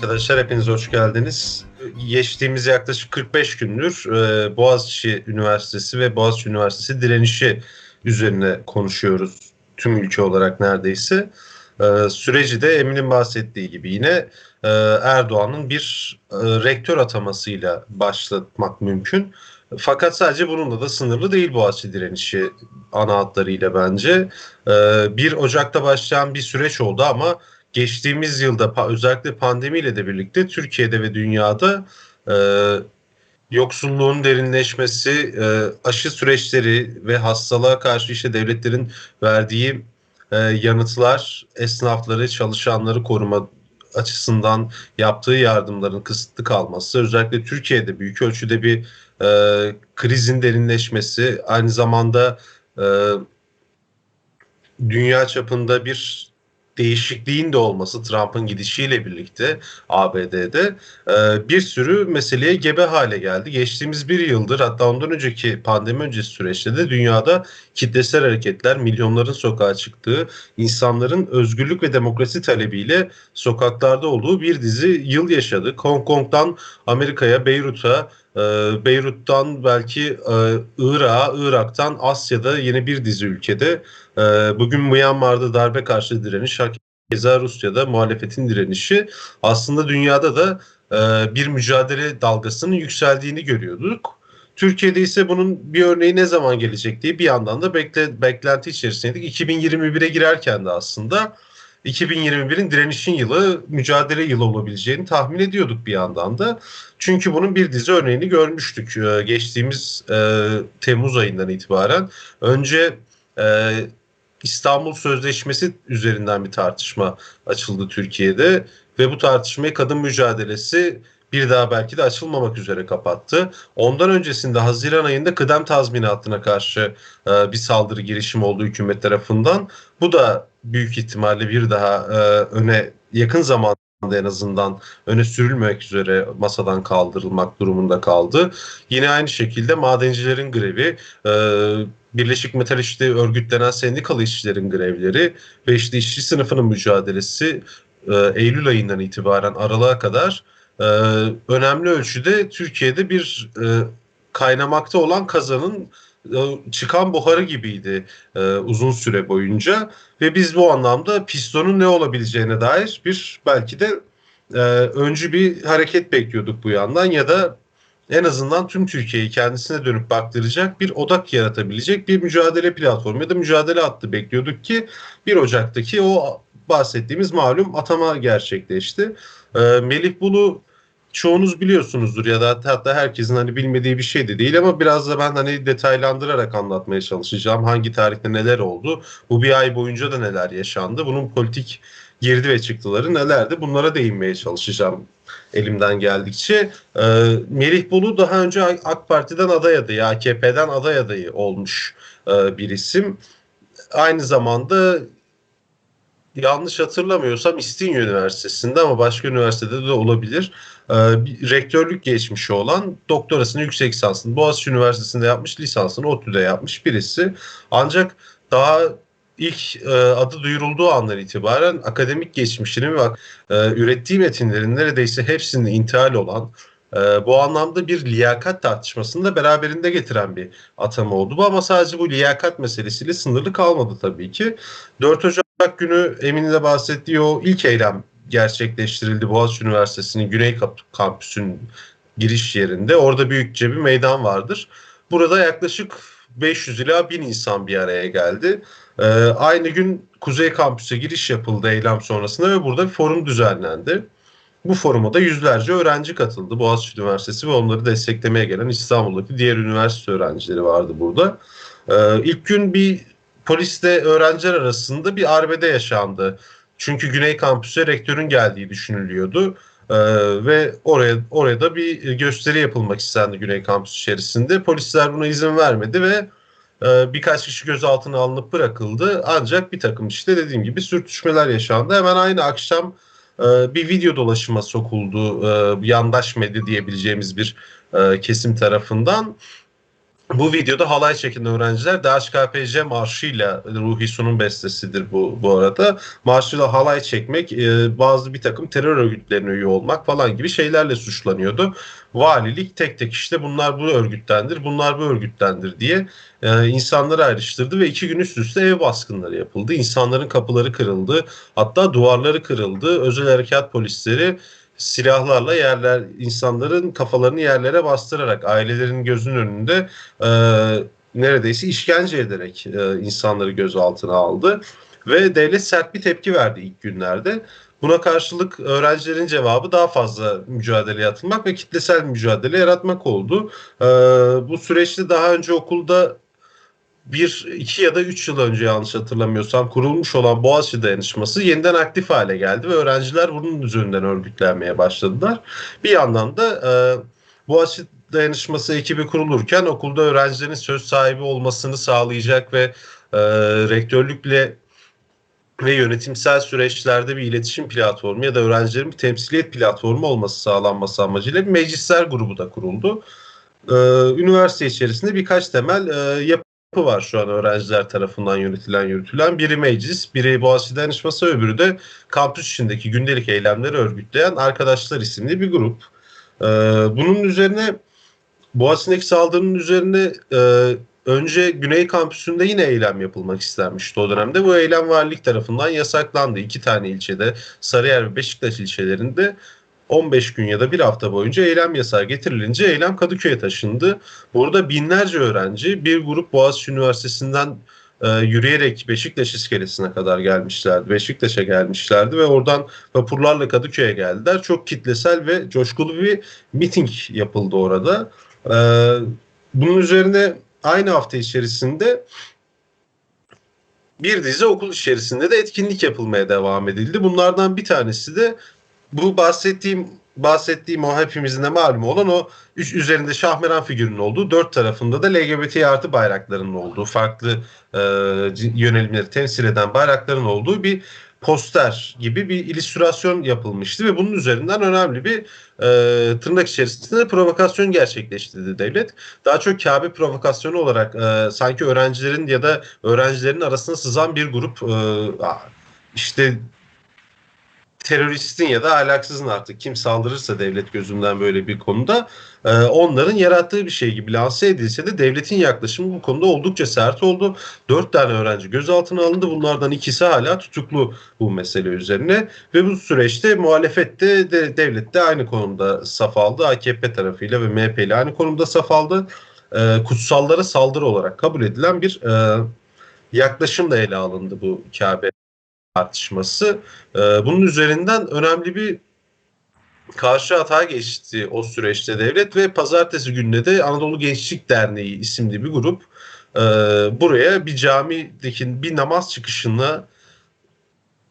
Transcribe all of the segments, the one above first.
Arkadaşlar, hepiniz hoş geldiniz. Geçtiğimiz yaklaşık 45 gündür e, Boğaziçi Üniversitesi ve Boğaziçi Üniversitesi direnişi üzerine konuşuyoruz. Tüm ülke olarak neredeyse. E, süreci de Emin'in bahsettiği gibi yine e, Erdoğan'ın bir e, rektör atamasıyla başlatmak mümkün. Fakat sadece bununla da sınırlı değil Boğaziçi direnişi ana hatlarıyla bence. E, 1 Ocak'ta başlayan bir süreç oldu ama geçtiğimiz yılda özellikle pandemiyle de birlikte Türkiye'de ve dünyada e, yoksulluğun derinleşmesi, e, aşı süreçleri ve hastalığa karşı işte devletlerin verdiği e, yanıtlar, esnafları, çalışanları koruma açısından yaptığı yardımların kısıtlı kalması, özellikle Türkiye'de büyük ölçüde bir e, krizin derinleşmesi, aynı zamanda e, dünya çapında bir değişikliğin de olması Trump'ın gidişiyle birlikte ABD'de e, bir sürü meseleye gebe hale geldi. Geçtiğimiz bir yıldır hatta ondan önceki pandemi öncesi süreçte de dünyada kitlesel hareketler, milyonların sokağa çıktığı, insanların özgürlük ve demokrasi talebiyle sokaklarda olduğu bir dizi yıl yaşadık. Hong Kong'dan Amerika'ya, Beyrut'a, e, Beyrut'tan belki e, Irak'a, Irak'tan Asya'da yeni bir dizi ülkede ee, Bugün Myanmar'da darbe karşı direniş, keza Rusya'da muhalefetin direnişi aslında dünyada da e, bir mücadele dalgasının yükseldiğini görüyorduk. Türkiye'de ise bunun bir örneği ne zaman gelecek diye bir yandan da bekle, beklenti içerisindeydik. 2021'e girerken de aslında 2021'in direnişin yılı, mücadele yılı olabileceğini tahmin ediyorduk bir yandan da. Çünkü bunun bir dizi örneğini görmüştük e, geçtiğimiz e, Temmuz ayından itibaren. Önce e, İstanbul Sözleşmesi üzerinden bir tartışma açıldı Türkiye'de ve bu tartışmayı kadın mücadelesi bir daha belki de açılmamak üzere kapattı. Ondan öncesinde Haziran ayında kıdem tazminatına karşı e, bir saldırı girişimi oldu hükümet tarafından. Bu da büyük ihtimalle bir daha e, öne yakın zamanda en azından öne sürülmemek üzere masadan kaldırılmak durumunda kaldı. Yine aynı şekilde madencilerin grevi, e, Birleşik Metal İşçi örgütlenen sendikalı işçilerin grevleri ve işte işçi sınıfının mücadelesi e, Eylül ayından itibaren aralığa kadar e, önemli ölçüde Türkiye'de bir e, kaynamakta olan kazanın e, çıkan buharı gibiydi e, uzun süre boyunca ve biz bu anlamda pistonun ne olabileceğine dair bir belki de e, öncü bir hareket bekliyorduk bu yandan ya da en azından tüm Türkiye'yi kendisine dönüp baktıracak bir odak yaratabilecek bir mücadele platformu ya da mücadele hattı bekliyorduk ki 1 Ocak'taki o bahsettiğimiz malum atama gerçekleşti. E, Melih Bulu çoğunuz biliyorsunuzdur ya da hatta herkesin hani bilmediği bir şey de değil ama biraz da ben hani detaylandırarak anlatmaya çalışacağım. Hangi tarihte neler oldu? Bu bir ay boyunca da neler yaşandı? Bunun politik girdi ve çıktıları nelerdi? Bunlara değinmeye çalışacağım elimden geldikçe. E, Melih Bulu daha önce AK Parti'den aday adayı, AKP'den aday adayı olmuş e, bir isim. Aynı zamanda yanlış hatırlamıyorsam İstinye Üniversitesi'nde ama başka üniversitede de olabilir. E, bir rektörlük geçmişi olan doktorasını yüksek lisansını Boğaziçi Üniversitesi'nde yapmış, lisansını ODTÜ'de yapmış birisi. Ancak daha ilk e, adı duyurulduğu andan itibaren akademik geçmişini ve e, ürettiği metinlerin neredeyse hepsinin intihal olan e, bu anlamda bir liyakat tartışmasını da beraberinde getiren bir atama oldu. Ama sadece bu liyakat meselesiyle sınırlı kalmadı tabii ki. 4 Ocak günü Emin'in de bahsettiği o ilk eylem gerçekleştirildi Boğaziçi Üniversitesi'nin Güney Kampüsü'nün giriş yerinde. Orada büyükçe bir meydan vardır. Burada yaklaşık 500 ila 1000 insan bir araya geldi. Ee, aynı gün Kuzey Kampüs'e giriş yapıldı eylem sonrasında ve burada bir forum düzenlendi. Bu foruma da yüzlerce öğrenci katıldı. Boğaziçi Üniversitesi ve onları desteklemeye gelen İstanbul'daki diğer üniversite öğrencileri vardı burada. Ee, ilk gün bir polisle öğrenciler arasında bir arbede yaşandı. Çünkü Güney Kampüs'e rektörün geldiği düşünülüyordu. Ee, ve oraya oraya da bir gösteri yapılmak istendi Güney Kampüs içerisinde. Polisler buna izin vermedi ve e, birkaç kişi gözaltına alınıp bırakıldı. Ancak bir takım işte dediğim gibi sürtüşmeler yaşandı. Hemen aynı akşam e, bir video dolaşıma sokuldu e, yandaş medya diyebileceğimiz bir e, kesim tarafından. Bu videoda halay çeken öğrenciler DHKPC marşıyla Ruhi Su'nun bestesidir bu bu arada. Marşıyla halay çekmek, e, bazı bir takım terör örgütlerine üye olmak falan gibi şeylerle suçlanıyordu. Valilik tek tek işte bunlar bu örgüttendir, bunlar bu örgüttendir diye e, insanları ayrıştırdı ve iki gün üst üste ev baskınları yapıldı. İnsanların kapıları kırıldı, hatta duvarları kırıldı. Özel harekat polisleri silahlarla yerler insanların kafalarını yerlere bastırarak ailelerin gözünün önünde e, neredeyse işkence ederek e, insanları gözaltına aldı ve devlet sert bir tepki verdi ilk günlerde. Buna karşılık öğrencilerin cevabı daha fazla mücadeleye atılmak ve kitlesel mücadele yaratmak oldu. E, bu süreçte daha önce okulda bir, iki ya da üç yıl önce yanlış hatırlamıyorsam kurulmuş olan Boğaziçi Dayanışması yeniden aktif hale geldi ve öğrenciler bunun üzerinden örgütlenmeye başladılar. Bir yandan da e, Boğaziçi Dayanışması ekibi kurulurken okulda öğrencilerin söz sahibi olmasını sağlayacak ve e, rektörlükle ve yönetimsel süreçlerde bir iletişim platformu ya da öğrencilerin bir temsiliyet platformu olması sağlanması amacıyla bir meclisler grubu da kuruldu. Ee, üniversite içerisinde birkaç temel e, yapı var şu an öğrenciler tarafından yönetilen yürütülen. Biri meclis, biri Boğaziçi Dayanışması, öbürü de kampüs içindeki gündelik eylemleri örgütleyen Arkadaşlar isimli bir grup. Ee, bunun üzerine Boğaziçi'ndeki saldırının üzerine e, önce Güney Kampüsü'nde yine eylem yapılmak istenmişti o dönemde. Bu eylem valilik tarafından yasaklandı. İki tane ilçede Sarıyer ve Beşiktaş ilçelerinde 15 gün ya da bir hafta boyunca eylem yasağı getirilince eylem Kadıköy'e taşındı. Burada binlerce öğrenci bir grup Boğaziçi Üniversitesi'nden e, yürüyerek Beşiktaş iskelesine kadar gelmişlerdi. Beşiktaş'a gelmişlerdi ve oradan vapurlarla Kadıköy'e geldiler. Çok kitlesel ve coşkulu bir miting yapıldı orada. E, bunun üzerine aynı hafta içerisinde bir dizi okul içerisinde de etkinlik yapılmaya devam edildi. Bunlardan bir tanesi de bu bahsettiğim bahsettiğim o hepimizin de malum olan o üzerinde Şahmeran figürünün olduğu dört tarafında da LGBT artı bayraklarının olduğu farklı e, yönelimleri temsil eden bayrakların olduğu bir poster gibi bir illüstrasyon yapılmıştı ve bunun üzerinden önemli bir e, tırnak içerisinde provokasyon gerçekleştirdi devlet. Daha çok Kabe provokasyonu olarak e, sanki öğrencilerin ya da öğrencilerin arasına sızan bir grup e, işte teröristin ya da ahlaksızın artık kim saldırırsa devlet gözünden böyle bir konuda e, onların yarattığı bir şey gibi lanse edilse de devletin yaklaşımı bu konuda oldukça sert oldu. Dört tane öğrenci gözaltına alındı. Bunlardan ikisi hala tutuklu bu mesele üzerine ve bu süreçte muhalefette de devlet de aynı konumda saf aldı. AKP tarafıyla ve MHP ile aynı konumda saf aldı. E, kutsallara saldırı olarak kabul edilen bir e, yaklaşım da ele alındı bu Kabe tartışması. E, bunun üzerinden önemli bir karşı hata geçti o süreçte devlet ve pazartesi gününe de Anadolu Gençlik Derneği isimli bir grup e, buraya bir camideki bir namaz çıkışına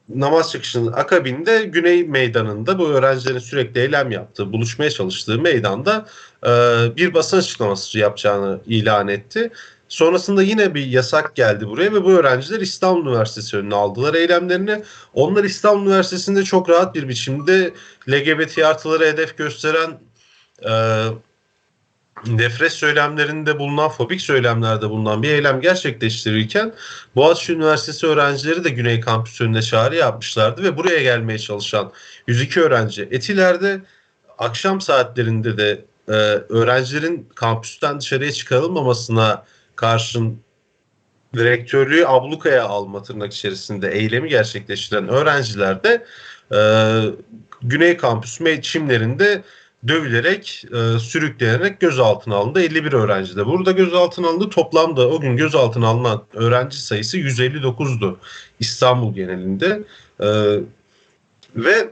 namaz çıkışının akabinde Güney Meydanı'nda bu öğrencilerin sürekli eylem yaptığı, buluşmaya çalıştığı meydanda e, bir basın açıklaması yapacağını ilan etti. Sonrasında yine bir yasak geldi buraya ve bu öğrenciler İstanbul Üniversitesi önüne aldılar eylemlerini. Onlar İstanbul Üniversitesi'nde çok rahat bir biçimde LGBT artıları hedef gösteren e, nefret söylemlerinde bulunan, fobik söylemlerde bulunan bir eylem gerçekleştirirken Boğaziçi Üniversitesi öğrencileri de Güney Kampüsü önünde çağrı yapmışlardı ve buraya gelmeye çalışan 102 öğrenci Etiler'de akşam saatlerinde de e, öğrencilerin kampüsten dışarıya çıkarılmamasına karşın rektörlüğü ablukaya alma tırnak içerisinde eylemi gerçekleştiren öğrenciler de e, Güney Kampüs çimlerinde dövülerek, e, sürüklenerek gözaltına alındı. 51 öğrenci de burada gözaltına alındı. Toplamda o gün gözaltına alınan öğrenci sayısı 159'du İstanbul genelinde. E, ve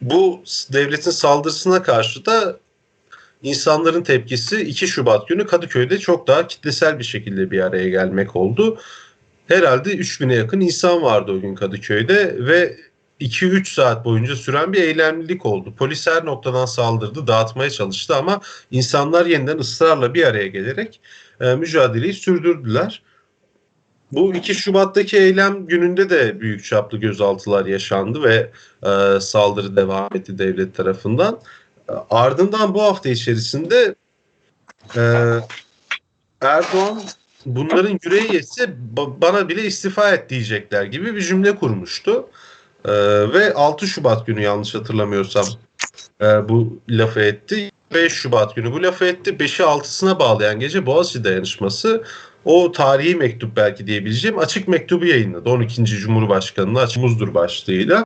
bu devletin saldırısına karşı da insanların tepkisi 2 Şubat günü Kadıköy'de çok daha kitlesel bir şekilde bir araya gelmek oldu. Herhalde 3000'e yakın insan vardı o gün Kadıköy'de ve 2-3 saat boyunca süren bir eylemlilik oldu. Polis her noktadan saldırdı, dağıtmaya çalıştı ama insanlar yeniden ısrarla bir araya gelerek e, mücadeleyi sürdürdüler. Bu 2 Şubat'taki eylem gününde de büyük çaplı gözaltılar yaşandı ve e, saldırı devam etti devlet tarafından. Ardından bu hafta içerisinde e, Erdoğan bunların yüreği yetse ba- bana bile istifa et diyecekler gibi bir cümle kurmuştu. Ee, ve 6 Şubat günü yanlış hatırlamıyorsam e, bu lafı etti. 5 Şubat günü bu lafı etti. 5'i 6'sına bağlayan gece Boğaziçi dayanışması o tarihi mektup belki diyebileceğim açık mektubu yayınladı. 12. Cumhurbaşkanı'na açımızdır başlığıyla.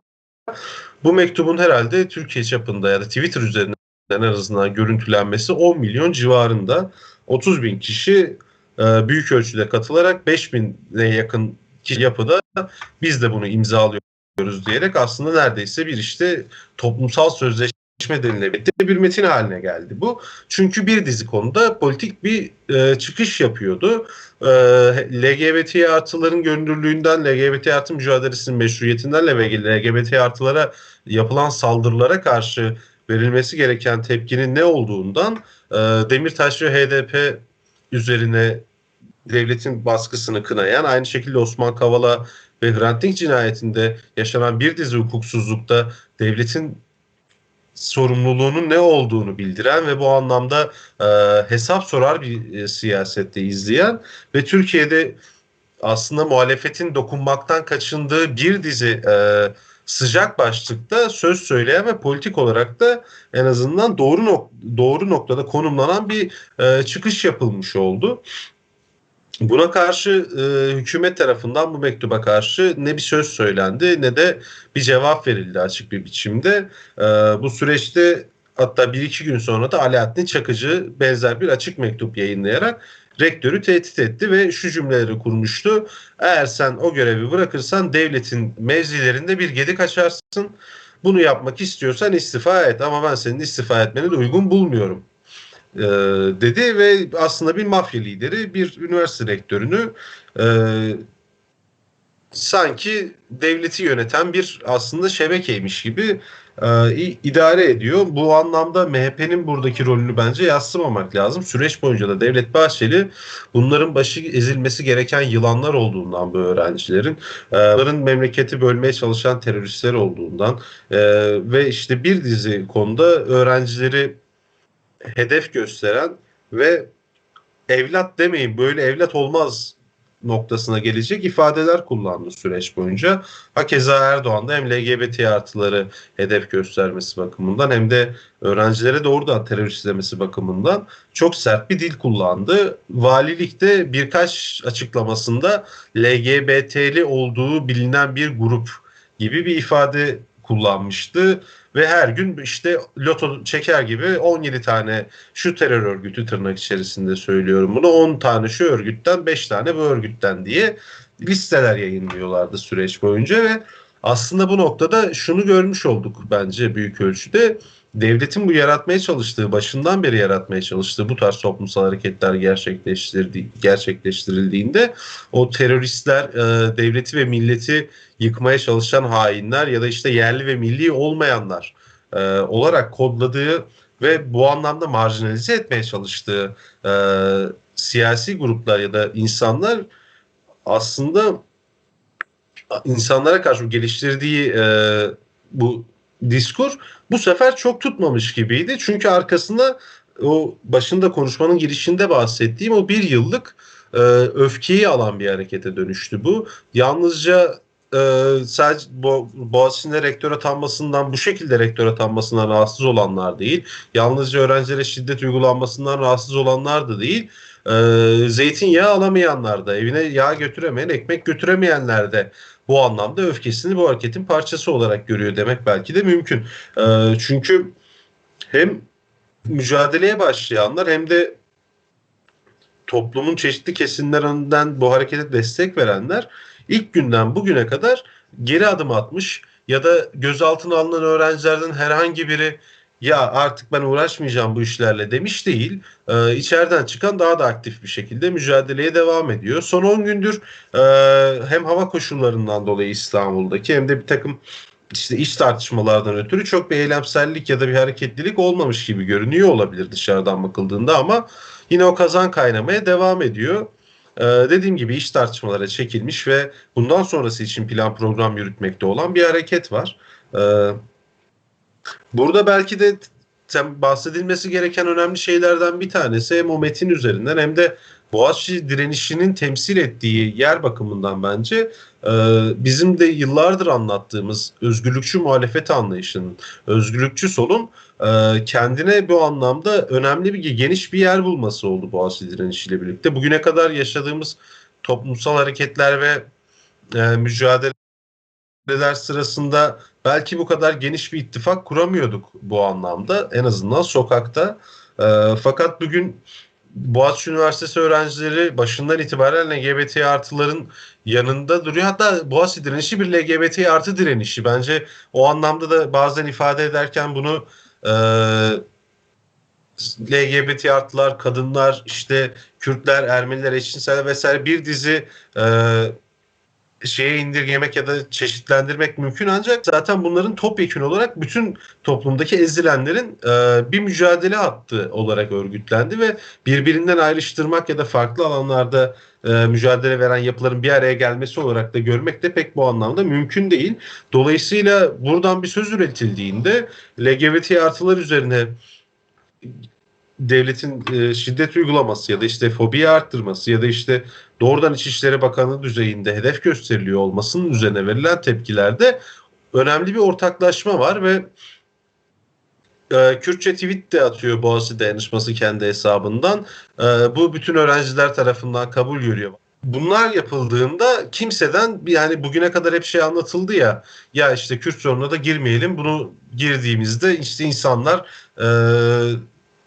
Bu mektubun herhalde Türkiye çapında ya da Twitter üzerinden en azından görüntülenmesi 10 milyon civarında. 30 bin kişi e, büyük ölçüde katılarak 5 bine yakın kişi yapıda biz de bunu imzalıyoruz diyerek aslında neredeyse bir işte toplumsal sözleşme denilebilir bir metin haline geldi bu. Çünkü bir dizi konuda politik bir e, çıkış yapıyordu. E, LGBT artıların görünürlüğünden, LGBT artı mücadelesinin meşruiyetinden ve LGBT artılara yapılan saldırılara karşı verilmesi gereken tepkinin ne olduğundan e, Demirtaş ve HDP üzerine devletin baskısını kınayan, aynı şekilde Osman Kavala ve Hrant Dink cinayetinde yaşanan bir dizi hukuksuzlukta devletin sorumluluğunun ne olduğunu bildiren ve bu anlamda e, hesap sorar bir e, siyasette izleyen ve Türkiye'de aslında muhalefetin dokunmaktan kaçındığı bir dizi e, sıcak başlıkta söz söyleyen ve politik olarak da en azından doğru nok doğru noktada konumlanan bir e, çıkış yapılmış oldu. Buna karşı e, hükümet tarafından bu mektuba karşı ne bir söz söylendi ne de bir cevap verildi açık bir biçimde. E, bu süreçte hatta bir iki gün sonra da Alaaddin Çakıcı benzer bir açık mektup yayınlayarak rektörü tehdit etti ve şu cümleleri kurmuştu. Eğer sen o görevi bırakırsan devletin mevzilerinde bir gedik açarsın. Bunu yapmak istiyorsan istifa et ama ben senin istifa etmeni de uygun bulmuyorum e, dedi ve aslında bir mafya lideri bir üniversite rektörünü e, sanki devleti yöneten bir aslında şebekeymiş gibi e, idare ediyor. Bu anlamda MHP'nin buradaki rolünü bence yaslamamak lazım. Süreç boyunca da Devlet Bahçeli bunların başı ezilmesi gereken yılanlar olduğundan bu öğrencilerin, e, bunların memleketi bölmeye çalışan teröristler olduğundan e, ve işte bir dizi konuda öğrencileri hedef gösteren ve evlat demeyin böyle evlat olmaz noktasına gelecek ifadeler kullandı süreç boyunca. Hakeza Erdoğan da hem LGBT artıları hedef göstermesi bakımından hem de öğrencilere doğrudan teröristlemesi bakımından çok sert bir dil kullandı. Valilikte birkaç açıklamasında LGBT'li olduğu bilinen bir grup gibi bir ifade kullanmıştı ve her gün işte loto çeker gibi 17 tane şu terör örgütü tırnak içerisinde söylüyorum bunu 10 tane şu örgütten 5 tane bu örgütten diye listeler yayınlıyorlardı süreç boyunca ve aslında bu noktada şunu görmüş olduk bence büyük ölçüde devletin bu yaratmaya çalıştığı, başından beri yaratmaya çalıştığı bu tarz toplumsal hareketler gerçekleştirdi, gerçekleştirildiğinde o teröristler e, devleti ve milleti yıkmaya çalışan hainler ya da işte yerli ve milli olmayanlar e, olarak kodladığı ve bu anlamda marjinalize etmeye çalıştığı e, siyasi gruplar ya da insanlar aslında insanlara karşı geliştirdiği e, bu diskur bu sefer çok tutmamış gibiydi. Çünkü arkasında o başında konuşmanın girişinde bahsettiğim o bir yıllık e, öfkeyi alan bir harekete dönüştü bu. Yalnızca e, sadece Bo Boğaziçi'nde rektör atanmasından bu şekilde rektör atanmasından rahatsız olanlar değil. Yalnızca öğrencilere şiddet uygulanmasından rahatsız olanlar da değil. E, zeytinyağı alamayanlar da, evine yağ götüremeyen, ekmek götüremeyenler de bu anlamda öfkesini bu hareketin parçası olarak görüyor demek belki de mümkün. E, çünkü hem mücadeleye başlayanlar hem de toplumun çeşitli kesimlerinden bu harekete destek verenler ilk günden bugüne kadar geri adım atmış ya da gözaltına alınan öğrencilerden herhangi biri ya artık ben uğraşmayacağım bu işlerle demiş değil. Ee, içeriden çıkan daha da aktif bir şekilde mücadeleye devam ediyor. Son 10 gündür e, hem hava koşullarından dolayı İstanbul'daki hem de bir takım işte iş tartışmalardan ötürü çok bir eylemsellik ya da bir hareketlilik olmamış gibi görünüyor olabilir dışarıdan bakıldığında ama yine o kazan kaynamaya devam ediyor. Ee, dediğim gibi iş tartışmalara çekilmiş ve bundan sonrası için plan program yürütmekte olan bir hareket var. Ee, burada belki de bahsedilmesi gereken önemli şeylerden bir tanesi hem o metin üzerinden hem de Boğaziçi direnişinin temsil ettiği yer bakımından bence e, bizim de yıllardır anlattığımız özgürlükçü muhalefet anlayışının, özgürlükçü solun e, kendine bu anlamda önemli bir geniş bir yer bulması oldu Boğaziçi direnişiyle birlikte. Bugüne kadar yaşadığımız toplumsal hareketler ve e, mücadeleler sırasında belki bu kadar geniş bir ittifak kuramıyorduk bu anlamda en azından sokakta. E, fakat bugün Boğaziçi Üniversitesi öğrencileri başından itibaren LGBT artıların yanında duruyor. Hatta Boğaziçi direnişi bir LGBT artı direnişi. Bence o anlamda da bazen ifade ederken bunu e, LGBT artılar, kadınlar, işte Kürtler, Ermeniler, eşcinseller vesaire bir dizi e, şeye indirgemek ya da çeşitlendirmek mümkün ancak zaten bunların topyekun olarak bütün toplumdaki ezilenlerin e, bir mücadele hattı olarak örgütlendi ve birbirinden ayrıştırmak ya da farklı alanlarda e, mücadele veren yapıların bir araya gelmesi olarak da görmek de pek bu anlamda mümkün değil. Dolayısıyla buradan bir söz üretildiğinde LGBT artılar üzerine devletin e, şiddet uygulaması ya da işte fobiyi arttırması ya da işte doğrudan İçişleri Bakanı düzeyinde hedef gösteriliyor olmasının üzerine verilen tepkilerde önemli bir ortaklaşma var ve e, Kürtçe tweet de atıyor Boğaziçi Dayanışması kendi hesabından. E, bu bütün öğrenciler tarafından kabul görüyor. Bunlar yapıldığında kimseden yani bugüne kadar hep şey anlatıldı ya ya işte Kürt sorununa da girmeyelim bunu girdiğimizde işte insanlar e,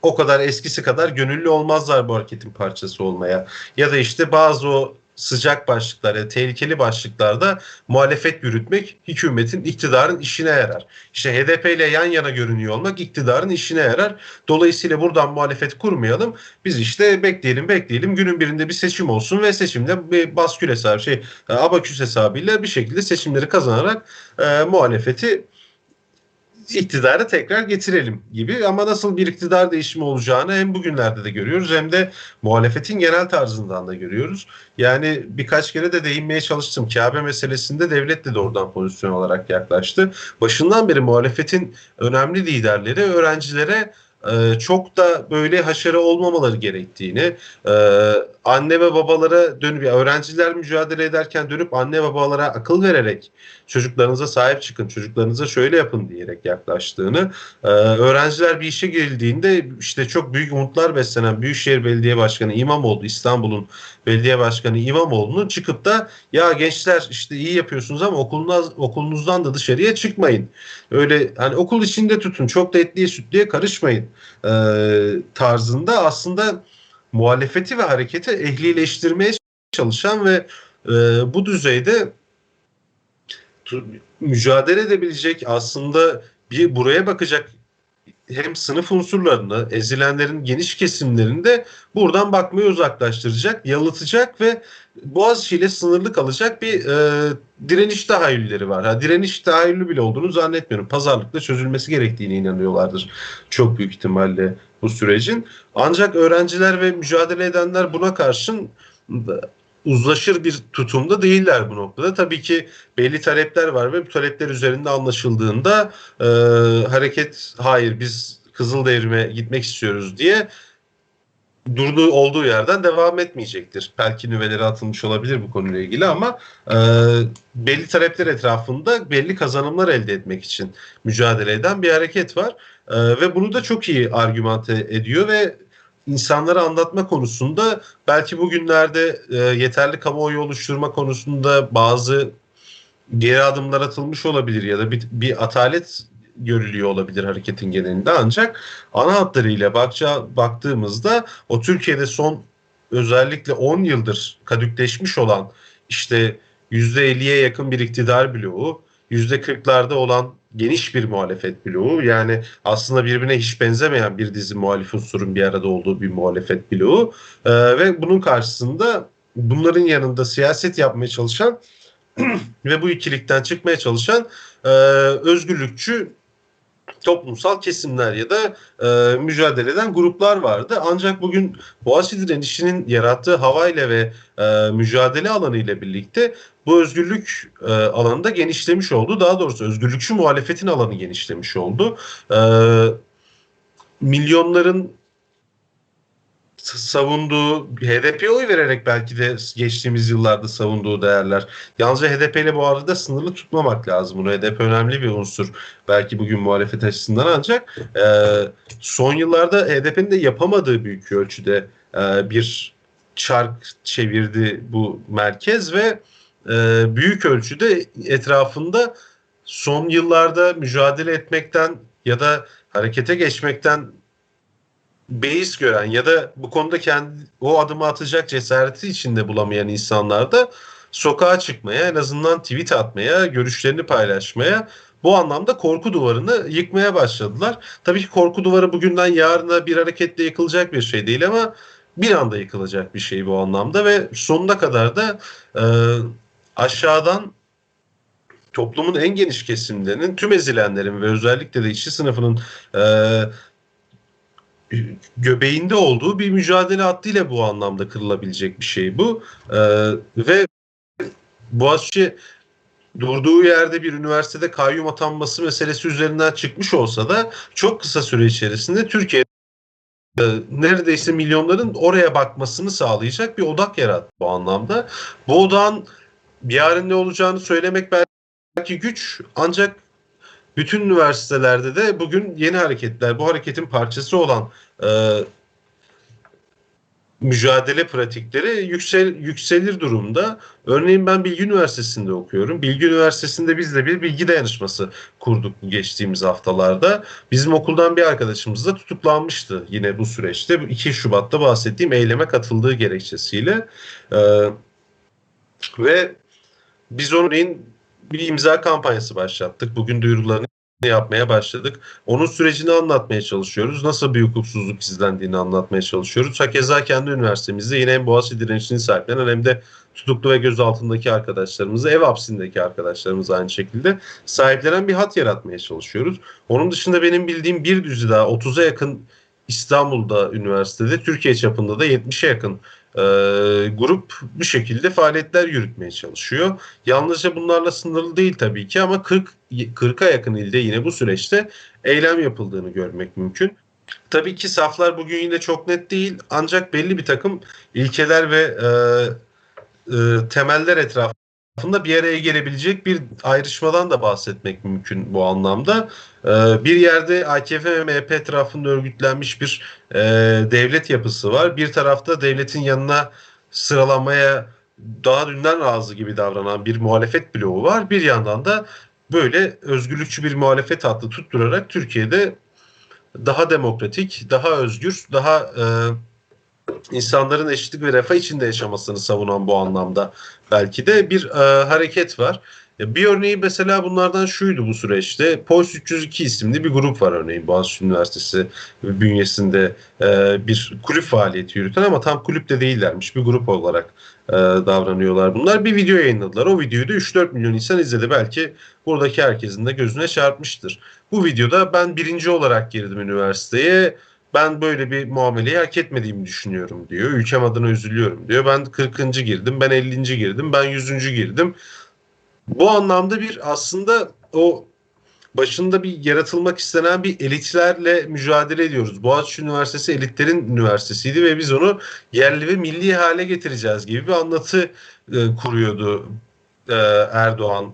o kadar eskisi kadar gönüllü olmazlar bu hareketin parçası olmaya. Ya da işte bazı o sıcak başlıklar ya tehlikeli başlıklarda muhalefet yürütmek hükümetin, iktidarın işine yarar. İşte HDP ile yan yana görünüyor olmak iktidarın işine yarar. Dolayısıyla buradan muhalefet kurmayalım. Biz işte bekleyelim bekleyelim günün birinde bir seçim olsun ve seçimde bir baskül hesabı şey abaküs hesabıyla bir şekilde seçimleri kazanarak e, muhalefeti iktidarı tekrar getirelim gibi ama nasıl bir iktidar değişimi olacağını hem bugünlerde de görüyoruz hem de muhalefetin genel tarzından da görüyoruz. Yani birkaç kere de değinmeye çalıştım. Kabe meselesinde devlet de doğrudan pozisyon olarak yaklaştı. Başından beri muhalefetin önemli liderleri öğrencilere e, çok da böyle haşarı olmamaları gerektiğini, e, anne ve babalara dönüp, öğrenciler mücadele ederken dönüp anne ve babalara akıl vererek çocuklarınıza sahip çıkın, çocuklarınıza şöyle yapın diyerek yaklaştığını, e, öğrenciler bir işe girildiğinde işte çok büyük umutlar beslenen Büyükşehir Belediye Başkanı İmamoğlu, İstanbul'un belediye başkanı İmamoğlu'nun çıkıp da ya gençler işte iyi yapıyorsunuz ama okulunuz, okulunuzdan da dışarıya çıkmayın. Öyle hani okul içinde tutun çok da etliye sütlüye karışmayın e, tarzında aslında muhalefeti ve hareketi ehlileştirmeye çalışan ve e, bu düzeyde mücadele edebilecek aslında bir buraya bakacak hem sınıf unsurlarını, ezilenlerin geniş kesimlerinde buradan bakmayı uzaklaştıracak, yalıtacak ve Boğaziçi ile sınırlı kalacak bir e, direniş tahayyülleri var. Ha, direniş tahayyülü bile olduğunu zannetmiyorum. Pazarlıkla çözülmesi gerektiğine inanıyorlardır çok büyük ihtimalle bu sürecin. Ancak öğrenciler ve mücadele edenler buna karşın uzlaşır bir tutumda değiller bu noktada. Tabii ki belli talepler var ve bu talepler üzerinde anlaşıldığında e, hareket hayır biz Kızıl Devrim'e gitmek istiyoruz diye durduğu olduğu yerden devam etmeyecektir. Belki nüveleri atılmış olabilir bu konuyla ilgili ama e, belli talepler etrafında belli kazanımlar elde etmek için mücadele eden bir hareket var. E, ve bunu da çok iyi argümante ediyor ve insanlara anlatma konusunda belki bugünlerde e, yeterli kamuoyu oluşturma konusunda bazı geri adımlar atılmış olabilir ya da bir, bir atalet görülüyor olabilir hareketin genelinde. Ancak ana hatlarıyla bakça, baktığımızda o Türkiye'de son özellikle 10 yıldır kadükleşmiş olan işte %50'ye yakın bir iktidar bloğu, %40'larda olan geniş bir muhalefet bloğu. Yani aslında birbirine hiç benzemeyen bir dizi muhalif unsurun bir arada olduğu bir muhalefet bloğu. Ee, ve bunun karşısında bunların yanında siyaset yapmaya çalışan ve bu ikilikten çıkmaya çalışan e, özgürlükçü toplumsal kesimler ya da e, mücadele eden gruplar vardı. Ancak bugün Boğaziçi direnişinin yarattığı havayla ve e, mücadele alanı ile birlikte bu özgürlük e, alanı genişlemiş oldu. Daha doğrusu özgürlükçü muhalefetin alanı genişlemiş oldu. E, milyonların savunduğu, HDP'ye oy vererek belki de geçtiğimiz yıllarda savunduğu değerler. Yalnızca HDP ile bu arada sınırlı tutmamak lazım. Bunu HDP önemli bir unsur. Belki bugün muhalefet açısından ancak e, son yıllarda HDP'nin de yapamadığı büyük ölçüde e, bir çark çevirdi bu merkez ve e, büyük ölçüde etrafında son yıllarda mücadele etmekten ya da harekete geçmekten beis gören ya da bu konuda kendi o adımı atacak cesareti içinde bulamayan insanlar da sokağa çıkmaya, en azından tweet atmaya, görüşlerini paylaşmaya, bu anlamda korku duvarını yıkmaya başladılar. Tabii ki korku duvarı bugünden yarına bir hareketle yıkılacak bir şey değil ama bir anda yıkılacak bir şey bu anlamda ve sonuna kadar da e, aşağıdan toplumun en geniş kesimlerinin, tüm ezilenlerin ve özellikle de işçi sınıfının e, göbeğinde olduğu bir mücadele hattıyla bu anlamda kırılabilecek bir şey bu. E, ve Boğaziçi durduğu yerde bir üniversitede kayyum atanması meselesi üzerinden çıkmış olsa da çok kısa süre içerisinde Türkiye e, neredeyse milyonların oraya bakmasını sağlayacak bir odak yarattı bu anlamda. Bu odağın yarın ne olacağını söylemek belki güç ancak bütün üniversitelerde de bugün yeni hareketler, bu hareketin parçası olan e, mücadele pratikleri yüksel, yükselir durumda. Örneğin ben Bilgi Üniversitesi'nde okuyorum. Bilgi Üniversitesi'nde biz de bir bilgi dayanışması kurduk geçtiğimiz haftalarda. Bizim okuldan bir arkadaşımız da tutuklanmıştı yine bu süreçte. 2 Şubat'ta bahsettiğim eyleme katıldığı gerekçesiyle. Ee, ve biz onun bir imza kampanyası başlattık. Bugün duyurularını yapmaya başladık. Onun sürecini anlatmaya çalışıyoruz. Nasıl bir hukuksuzluk izlendiğini anlatmaya çalışıyoruz. Hakeza kendi üniversitemizde yine hem Boğaziçi direnişini sahiplenen hem de tutuklu ve gözaltındaki arkadaşlarımızı, ev hapsindeki arkadaşlarımızı aynı şekilde sahiplenen bir hat yaratmaya çalışıyoruz. Onun dışında benim bildiğim bir düzü daha 30'a yakın İstanbul'da üniversitede, Türkiye çapında da 70'e yakın e, grup bu şekilde faaliyetler yürütmeye çalışıyor. Yalnızca bunlarla sınırlı değil tabii ki ama 40 40'a yakın ilde yine bu süreçte eylem yapıldığını görmek mümkün. Tabii ki saflar bugün yine çok net değil ancak belli bir takım ilkeler ve e, e, temeller etrafında bir araya gelebilecek bir ayrışmadan da bahsetmek mümkün bu anlamda. E, bir yerde AKP ve MHP etrafında örgütlenmiş bir e, devlet yapısı var. Bir tarafta devletin yanına sıralamaya daha dünden razı gibi davranan bir muhalefet bloğu var. Bir yandan da böyle özgürlükçü bir muhalefet hattı tutturarak Türkiye'de daha demokratik, daha özgür, daha e, insanların eşitlik ve refah içinde yaşamasını savunan bu anlamda belki de bir e, hareket var. Bir örneği mesela bunlardan şuydu bu süreçte. Pols 302 isimli bir grup var örneğin Boğaziçi Üniversitesi bünyesinde e, bir kulüp faaliyeti yürüten ama tam kulüp de değillermiş. Bir grup olarak e, davranıyorlar bunlar. Bir video yayınladılar. O videoyu da 3-4 milyon insan izledi. Belki buradaki herkesin de gözüne çarpmıştır. Bu videoda ben birinci olarak girdim üniversiteye ben böyle bir muameleyi hak etmediğimi düşünüyorum diyor. Ülkem adına üzülüyorum diyor. Ben 40. girdim, ben 50. girdim, ben 100. girdim. Bu anlamda bir aslında o başında bir yaratılmak istenen bir elitlerle mücadele ediyoruz. Boğaziçi Üniversitesi elitlerin üniversitesiydi ve biz onu yerli ve milli hale getireceğiz gibi bir anlatı e, kuruyordu e, Erdoğan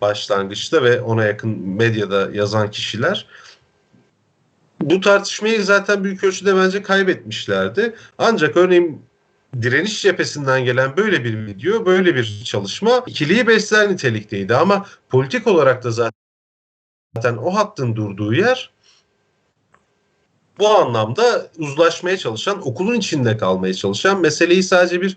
başlangıçta ve ona yakın medyada yazan kişiler. Bu tartışmayı zaten büyük ölçüde bence kaybetmişlerdi. Ancak örneğin direniş cephesinden gelen böyle bir video, böyle bir çalışma ikiliyi besler nitelikteydi ama politik olarak da zaten o hattın durduğu yer bu anlamda uzlaşmaya çalışan, okulun içinde kalmaya çalışan meseleyi sadece bir,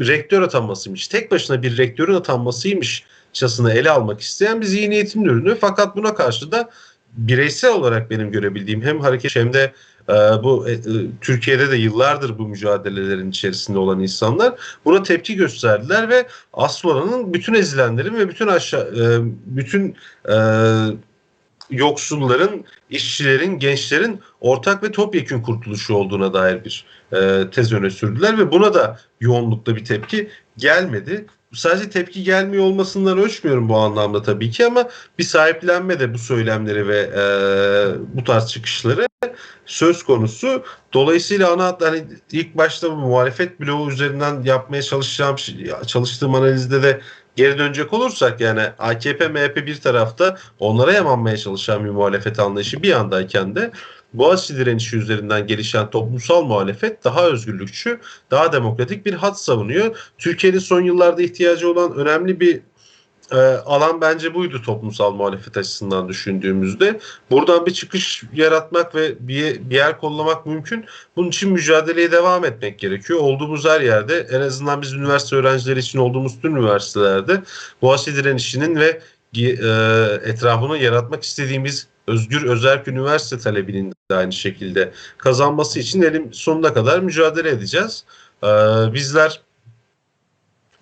rektör atanmasıymış. Tek başına bir rektörün atanmasıymış çasını ele almak isteyen bir zihniyetin ürünü. Fakat buna karşı da bireysel olarak benim görebildiğim hem hareket hem de e, bu e, e, Türkiye'de de yıllardır bu mücadelelerin içerisinde olan insanlar buna tepki gösterdiler ve Aslan'ın bütün ezilenlerin ve bütün aşağı e, bütün e, yoksulların, işçilerin, gençlerin ortak ve topyekün kurtuluşu olduğuna dair bir e, tez öne sürdüler ve buna da yoğunlukta bir tepki gelmedi. Sadece tepki gelmiyor olmasından ölçmüyorum bu anlamda tabii ki ama bir sahiplenme de bu söylemleri ve e, bu tarz çıkışları söz konusu. Dolayısıyla ana hani ilk başta bu muhalefet bloğu üzerinden yapmaya çalışacağım şey- çalıştığım analizde de geri dönecek olursak yani AKP MHP bir tarafta onlara yamanmaya çalışan bir muhalefet anlayışı bir yandayken de Boğaziçi direnişi üzerinden gelişen toplumsal muhalefet daha özgürlükçü, daha demokratik bir hat savunuyor. Türkiye'nin son yıllarda ihtiyacı olan önemli bir e, alan bence buydu toplumsal muhalefet açısından düşündüğümüzde. Buradan bir çıkış yaratmak ve bir, bir yer kollamak mümkün. Bunun için mücadeleye devam etmek gerekiyor. Olduğumuz her yerde en azından biz üniversite öğrencileri için olduğumuz tüm üniversitelerde Boğaziçi direnişinin ve etrafını yaratmak istediğimiz özgür özerk üniversite talebinin de aynı şekilde kazanması için elim sonuna kadar mücadele edeceğiz. Ee, bizler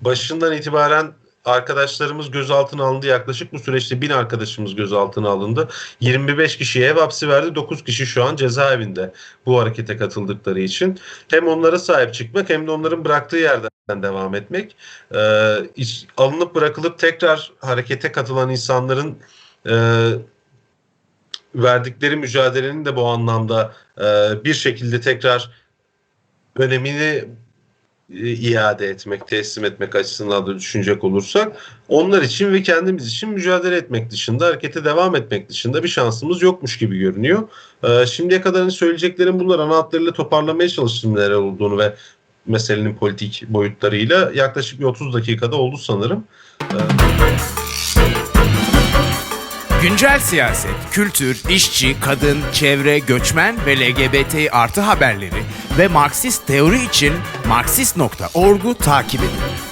başından itibaren arkadaşlarımız gözaltına alındı. Yaklaşık bu süreçte bin arkadaşımız gözaltına alındı. 25 kişiye ev hapsi verdi. 9 kişi şu an cezaevinde bu harekete katıldıkları için. Hem onlara sahip çıkmak hem de onların bıraktığı yerden devam etmek. Ee, alınıp bırakılıp tekrar harekete katılan insanların e, verdikleri mücadelenin de bu anlamda e, bir şekilde tekrar önemini iade etmek, teslim etmek açısından da düşünecek olursak onlar için ve kendimiz için mücadele etmek dışında, harekete devam etmek dışında bir şansımız yokmuş gibi görünüyor. E, şimdiye kadar hani söyleyeceklerim bunlar ana hatlarıyla toparlamaya çalıştım neler olduğunu ve meselenin politik boyutlarıyla yaklaşık bir 30 dakikada oldu sanırım. Güncel siyaset, kültür, işçi, kadın, çevre, göçmen ve LGBT artı haberleri ve Marksist teori için Marksist.org'u takip edin.